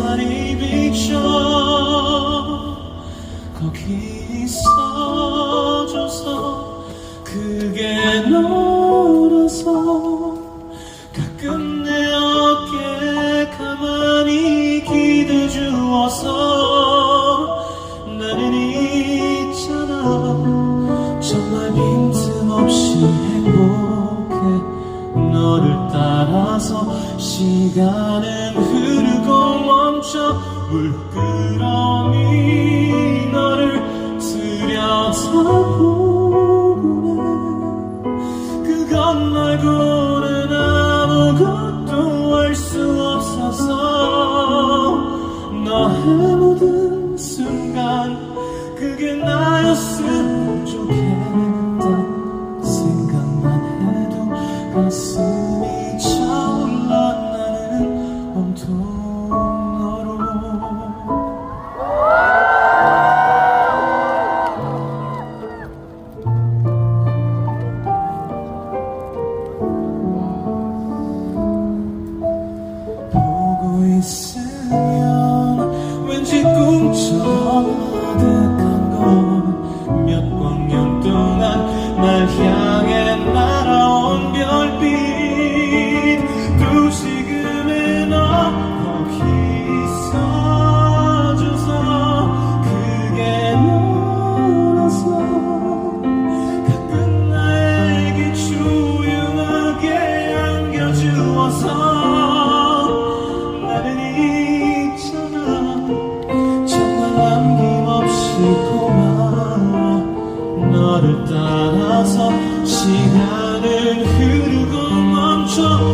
햇살이 비쳐 거기 있어줘서 그게 너라서 가끔 내 어깨에 가만히 기대 주어서 나는 있잖아. 정말 빈틈없이 행복해. 너를 따라서 시간은 멈춰 물끄러미 너를 들여다보네 그것 말고 보 너